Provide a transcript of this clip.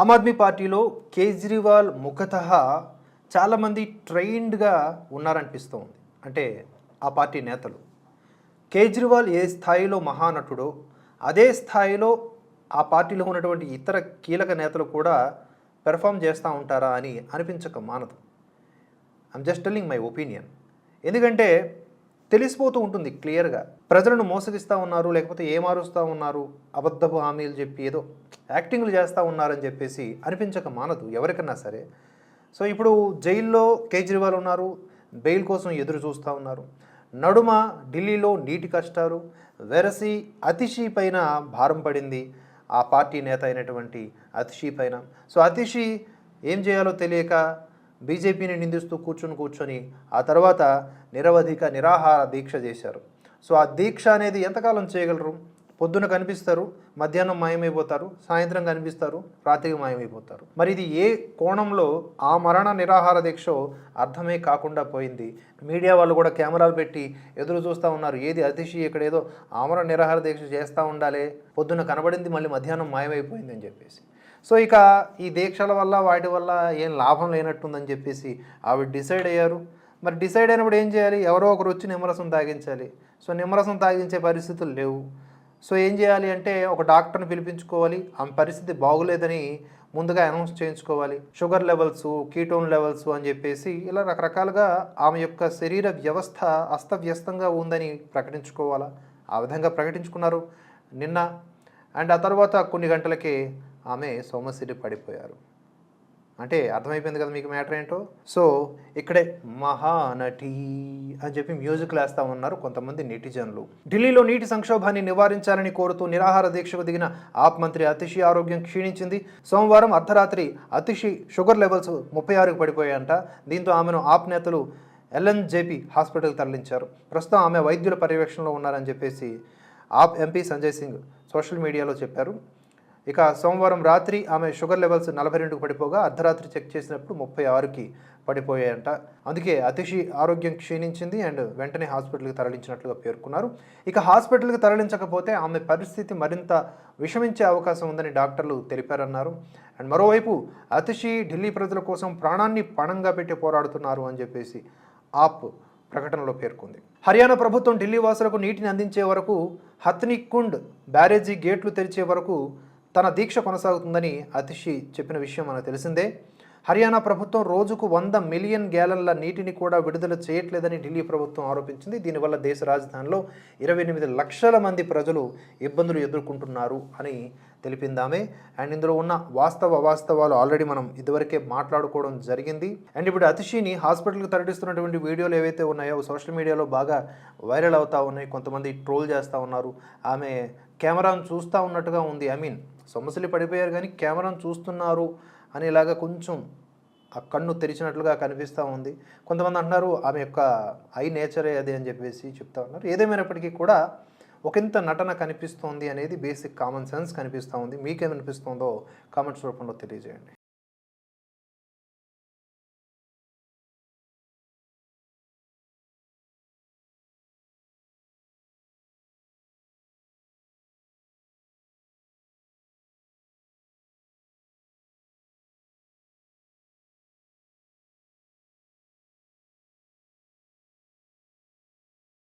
ఆమ్ ఆద్మీ పార్టీలో కేజ్రీవాల్ ముఖత చాలామంది ట్రైన్డ్గా ఉన్నారనిపిస్తోంది. అంటే ఆ పార్టీ నేతలు. కేజ్రీవాల్ ఏ స్థాయిలో మహానటుడో అదే స్థాయిలో ఆ పార్టీలో ఉన్నటువంటి ఇతర కీలక నేతలు కూడా పెర్ఫామ్ చేస్తూ ఉంటారా అని అనిపించక మానదు. I'm just telling my opinion. ఎందుకంటే తెలిసిపోతూ ఉంటుంది క్లియర్గా. ప్రజలను మోసగిస్తూ ఉన్నారు లేకపోతే ఏమారుస్తూ ఉన్నారు అబద్ధపు హామీలు చెప్పి ఏదో యాక్టింగ్లు చేస్తూ ఉన్నారని చెప్పేసి అనిపించక మానదు ఎవరికన్నా సరే. సో ఇప్పుడు జైల్లో కేజ్రీవాల్ ఉన్నారు బెయిల్ కోసం ఎదురు చూస్తూ ఉన్నారు. నడుమ ఢిల్లీలో నీటి కష్టాలు వెరసి అతిషి పైన భారం పడింది ఆ పార్టీ నేత అయినటువంటి అతిషి పైన. సో అతిషి ఏం చేయాలో తెలియక బీజేపీని నిందిస్తూ కూర్చొని కూర్చొని ఆ తర్వాత నిరవధిక నిరాహార దీక్ష చేశారు. సో ఆ దీక్ష అనేది ఎంతకాలం చేయగలరు? పొద్దున కనిపిస్తారు మధ్యాహ్నం మాయమైపోతారు సాయంత్రం కనిపిస్తారు రాత్రికి మాయమైపోతారు. మరి ఇది ఏ కోణంలో ఆ మరణ నిరాహార దీక్ష అర్థమే కాకుండా పోయింది? మీడియా వాళ్ళు కూడా కెమెరాలు పెట్టి ఎదురు చూస్తూ ఉన్నారు. ఏది అతిశి ఇక్కడ ఏదో ఆమరణ నిరాహార దీక్ష చేస్తూ ఉండాలి పొద్దున కనబడింది మళ్ళీ మధ్యాహ్నం మాయమైపోయింది అని చెప్పేసి. సో ఇక ఈ దీక్షల వల్ల వాటి వల్ల ఏం లాభం లేనట్టుందని చెప్పేసి ఆవిడ డిసైడ్ అయ్యారు. మరి డిసైడ్ అయినప్పుడు ఏం చేయాలి? ఎవరో ఒకరు వచ్చి నిమ్మరసం తాగించాలి. సో నిమ్మరసం తాగించే పరిస్థితులు లేవు. సో ఏం చేయాలి అంటే ఒక డాక్టర్ని పిలిపించుకోవాలి. ఆమె పరిస్థితి బాగులేదని ముందుగా అనౌన్స్ చేయించుకోవాలి. షుగర్ లెవెల్స్ కీటోన్ లెవెల్స్ అని చెప్పేసి ఇలా రకరకాలుగా ఆమె యొక్క శరీర వ్యవస్థ అస్తవ్యస్తంగా ఉందని ప్రకటించుకోవాలా? ఆ విధంగా ప్రకటించుకున్నారు. నిన్న అండ్ ఆ తర్వాత కొన్ని గంటలకే ఆమె సోమసిరి పడిపోయారు. అంటే అర్థమైపోయింది కదా మీకు మ్యాటర్ ఏంటో? సో ఇక్కడే మహానటి అని చెప్పి మ్యూజిక్ వేస్తా ఉన్నారు కొంతమంది నెటిజన్లు. ఢిల్లీలో నీటి సంక్షోభాన్ని నివారించాలని కోరుతూ నిరాహార దీక్షకు దిగిన ఆప్ మంత్రి అతిషి ఆరోగ్యం క్షీణించింది. సోమవారం అర్ధరాత్రి అతిషి షుగర్ లెవెల్స్ ముప్పై ఆరుకు పడిపోయాయంట. దీంతో ఆమెను ఆప్ నేతలు ఎల్ఎన్జేపీ హాస్పిటల్కి తరలించారు. ప్రస్తుతం ఆమె వైద్యుల పర్యవేక్షణలో ఉన్నారని చెప్పేసి AAP MP Sanjay Singh social మీడియాలో చెప్పారు. ఇక సోమవారం రాత్రి ఆమె షుగర్ లెవెల్స్ నలభై రెండుకు పడిపోగా అర్ధరాత్రి చెక్ చేసినప్పుడు ముప్పై ఆరుకి పడిపోయాయంట. అందుకే అతిషి ఆరోగ్యం క్షీణించింది అండ్ వెంటనే హాస్పిటల్కి తరలించినట్లుగా పేర్కొన్నారు. ఇక హాస్పిటల్కి తరలించకపోతే ఆమె పరిస్థితి మరింత విషమించే అవకాశం ఉందని డాక్టర్లు తెలిపారన్నారు. అండ్ మరోవైపు అతిషి ఢిల్లీ ప్రజల కోసం ప్రాణాన్ని పణంగా పెట్టి పోరాడుతున్నారు అని చెప్పేసి ఆప్ ప్రకటనలో పేర్కొంది. హర్యానా ప్రభుత్వం ఢిల్లీ వాసులకు నీటిని అందించే వరకు హత్ని కుండ్ బ్యారేజీ గేట్లు తెరిచే వరకు తన దీక్ష కొనసాగుతుందని అతిషి చెప్పిన విషయం మనకు తెలిసిందే. హర్యానా ప్రభుత్వం రోజుకు వంద మిలియన్ గ్యాలన్ల నీటిని కూడా విడుదల చేయట్లేదని ఢిల్లీ ప్రభుత్వం ఆరోపించింది. దీనివల్ల దేశ రాజధానిలో ఇరవై ఎనిమిది లక్షల మంది ప్రజలు ఇబ్బందులు ఎదుర్కొంటున్నారు అని తెలిపిందామే. అండ్ ఇందులో ఉన్న వాస్తవ అవాస్తవాలు ఆల్రెడీ మనం ఇదివరకే మాట్లాడుకోవడం జరిగింది. అండ్ ఇప్పుడు అతిషిని హాస్పిటల్కి తరలిస్తున్నటువంటి వీడియోలు ఏవైతే ఉన్నాయో సోషల్ మీడియాలో బాగా వైరల్ అవుతా ఉన్నాయి. కొంతమంది ట్రోల్ చేస్తూ ఉన్నారు. ఆమె కెమెరాను చూస్తూ ఉన్నట్టుగా ఉంది. ఐ మీన్ సొమ్మసిలి పడిపోయారు కానీ కెమెరాను చూస్తున్నారు అనేలాగా కొంచెం ఆ కన్ను తెరిచినట్లుగా కనిపిస్తూ ఉంది. కొంతమంది అంటున్నారు ఆమె యొక్క ఐ నేచరే అది అని చెప్పేసి చెప్తా ఉన్నారు. ఏదేమైనప్పటికీ కూడా ఒకంత నటన కనిపిస్తోంది అనేది బేసిక్ కామన్ సెన్స్ కనిపిస్తూ ఉంది. మీకేమనిపిస్తుందో కామెంట్స్ రూపంలో తెలియజేయండి.